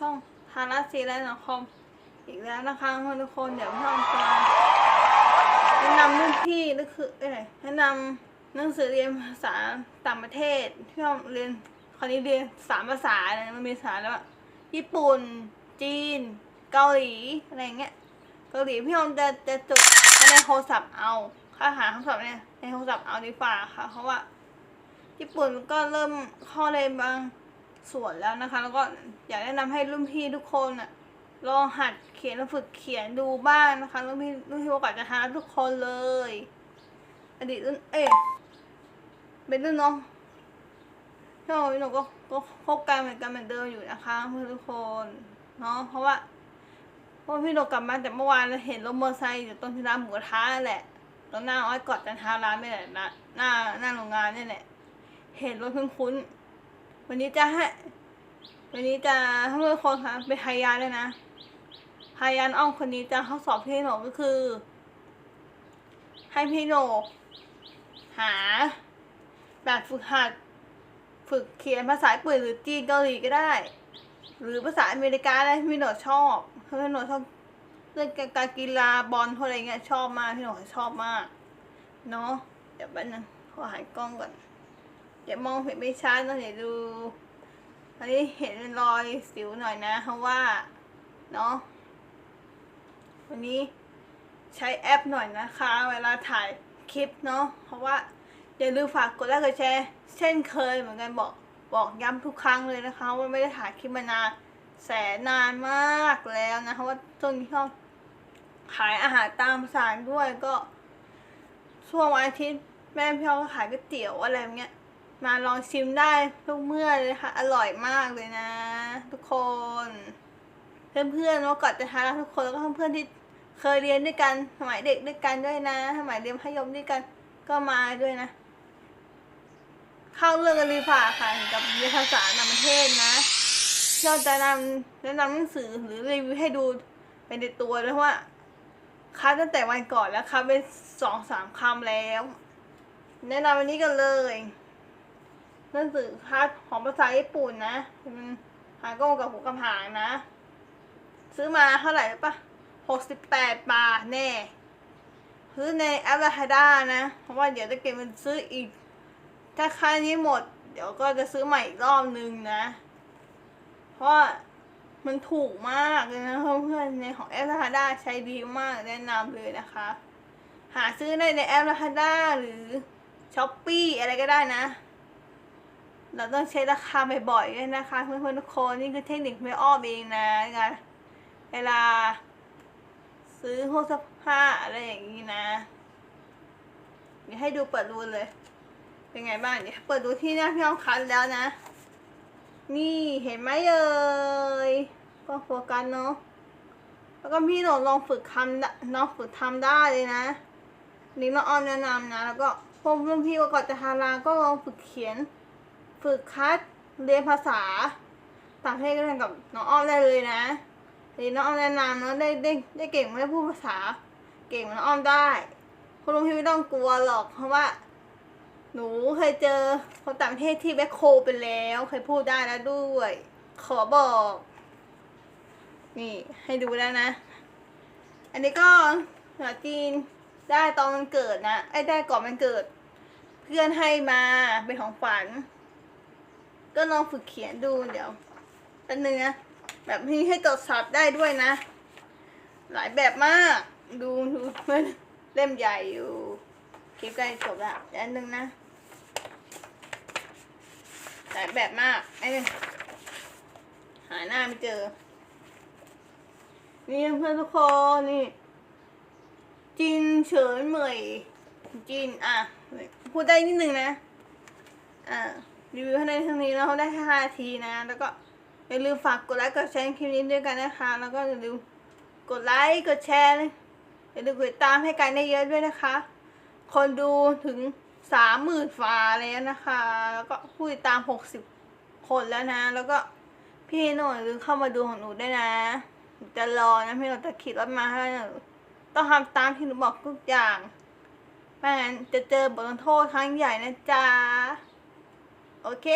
ช่องทาราซีและนาคอมอีกแล้วนะคะทุกคนเดี๋ยวพี่ออมจะแนะนำรุ่นพี่ก็คือเอ้ยแนะนำหนังสือเรียนภาษาต่างประเทศที่ออมเรียนคราวนี้เรียนสามภาษาเลยมันมีภาษาแล้วอะญี่ปุ่น จีน เกาหลีอะไรอย่างเงี้ยเกาหลีพี่ออมจะจะจดในโทรศัพท์เอาค่าหาคำศัพท์เนี่ยในโทรศัพท์เอาดีกว่าค่ะเพราะว่า ญี่ปุ่นก็เริ่มข้าในบาง ส่วนแล้วนะคะ แล้วก็อยากแนะนำให้รุ่นพี่ทุกคนอะลองหัดเขียนและฝึกเขียนดูบ้างนะคะรุ่นพี่รุ่นพี่โอกาสจะทาทุกคนเลย อดีตรุ่นเอ๊ะเป็นรุ่นน้องพี่โอ้ยหนูก็ก็คบกันเหมือนกันเหมือนเดิมอยู่นะคะเพื่อนทุกคนเนาะเพราะว่าเพราะว่าพี่โนกลับมาแต่เมื่อวานเห็นรถมอเตอร์ไซค์อยู่ตรงที่ร้านหมูกระทะแหละตรงหน้าอ้อยกอดจันทาร้านนี่แหละนะหน้าหน้าโรงงานนี่แหละ เห็นรถคุ้นๆ วันนี้จะให้ วันนี้จะให้ทุกคนคะไปพยานเลยนะพยานอ้อมคนนี้จะเข้าสอบพี่โหนกก็คือ ให้พี่โหนกหา แบบฝึกหัด ฝึกเขียนภาษาญี่ปุ่นหรือจีนเกาหลีก็ได้ หรือภาษาอเมริกาอะไรที่พี่โหนกชอบเพราะพี่โหนกชอบเรื่องการกีฬาบอลอะไรเงี้ยชอบมากพี่โหนกชอบมาก เนาะเดี๋ยวแป๊บนึงขอหายกล้องก่อน เดี๋ยวมองเห็นไม่ชัดนะเดี๋ยวดูอันนี้เห็นรอยสิวหน่อยนะเพราะว่าเนาะวันนี้ใช้แอปหน่อยนะคะ เวลาถ่ายคลิปเนาะเพราะว่าอย่าลืมฝากกดไลค์กดแชร์เช่นเคยเหมือนกันบอกบอกย้ำทุกครั้งเลยนะคะ ว่าไม่ได้ถ่ายคลิปมานานแสนนานมากแล้วนะเพราะว่าต้นที่ชอบขายอาหารตามสั่งด้วยก็ช่วงวันอาทิตย์แม่พี่อ้อก็ขายก๋วยเตี๋ยวอะไรเงี้ย มาลองชิมได้ทุกเมื่อเลยค่ะ อร่อยมากเลยนะ ทุกคน เพื่อนๆว่าก่อนจะทานทุกคนแล้วก็เพื่อนๆที่เคยเรียนด้วยกันสมัยเด็กด้วยกันด้วยนะสมัยเรียนพยมด้วยกันก็มาด้วยนะ เข้าเรื่องกันดีฝ่าค่ะกับเรียนภาษาต่างประเทศนะเราจะนำแนะนำหนังสือหรือรีวิวให้ดูเป็นในตัวเลยว่าคัดตั้งแต่วันก่อนแล้วคัดไปสองสามคำแล้ว แนะนำวันนี้กันเลย หนังสือคัดของภาษาญี่ปุ่นนะมันหางกงกับหูกำหางนะ ซื้อมาเท่าไหร่ปะหกสิบแปดบาทแน่ซื้อในแอปลาฮาด้านะ เพราะว่าเดี๋ยวจะเก็บมันซื้ออีก ถ้าค่านี้หมด เดี๋ยวก็จะซื้อใหม่อีกรอบนึงนะ เพราะมันถูกมากเลยนะเพื่อนๆในของแอปลาฮาด้าใช้ดีมากแนะนำเลยนะคะ หาซื้อได้ในแอปลาฮาด้าหรือช้อปปี้อะไรก็ได้นะ เราต้องเช็คราคาบ่อยๆด้วยนะคะเพื่อนๆทุกคนนี่คือเทคนิคไม่อ้อมเองนะงานเวลา ซื้อพวกเสื้อผ้าอะไรอย่างนี้นะเดี๋ยวให้ดูเปิดดูเลย เป็นไงบ้างเดี๋ยวเปิดดูที่หน้าพี่อ้อมคันแล้วนะ นี่เห็นไหมเอ่ยก็โฟกัสเนาะแล้วก็พี่หนูลองฝึกทำน้องฝึกทำได้เลยนะนี่น้องอ้อมแนะนำนะ แล้วก็พวกรุ่นพี่ว่าก่อนจะทาราก็ลองฝึกเขียน ฝึกคัดเรียนภาษาต่างประเทศก็ได้กับน้องอ้อมได้เลยนะทีน้องอ้อมแนะนำเนาะได้ได้ได้เก่งไม่ได้พูดภาษา เก่งเหมือนน้องอ้อมได้ คุณลุงพี่ไม่ต้องกลัวหรอกเพราะว่า หนูเคยเจอคนต่างประเทศที่แบ็คโคไปแล้ว เคยพูดได้แล้วด้วย ขอบอก นี่ให้ดูแล้วนะ อันนี้ก็ภาษาจีนได้ตอนมันเกิดนะไอ้ได้ก่อนมันเกิด เพื่อนให้มาเป็นของฝัน ก็ลองฝึกเขียนดูเดี๋ยวอันนึงนะแบบนี้ให้ตรวจสอบได้ด้วยนะ หลายแบบมาก ดูดูเล่มใหญ่อยู่คลิปใกล้จบแล้วอันนึงนะหลายแบบมากไอ้นี่หาหน้าไม่เจอ นี่เพื่อนทุกคนนี่จินเฉินเหมยจินอะพูดได้นิดนึงนะ อ่า รีวิวให้ได้เทั้งนี้เขาได้แค่ห้าทีนะ แล้วก็อย่าลืมฝากกดไลค์กดแชร์คลิปนี้ด้วยกันนะคะ แล้วก็อย่าลืมกดไลค์กดแชร์อย่าลืมกดติดตามให้กันได้เยอะด้วยนะคะ คนดูถึงสามหมื่นฟ้าแล้วนะคะ แล้วก็ผู้ติดตามหกสิบคนแล้วนะ แล้วก็พี่หน่อยลืมเข้ามาดูของหนูได้วยนะหนูจะรอนะพี่หนูจะขี่รถมาให้หนูต้องทำตามที่หนูบอกทุกอย่างไม่งั้นจะเจอบทลงโทษครั้งใหญ่นะจ๊ะ โอเค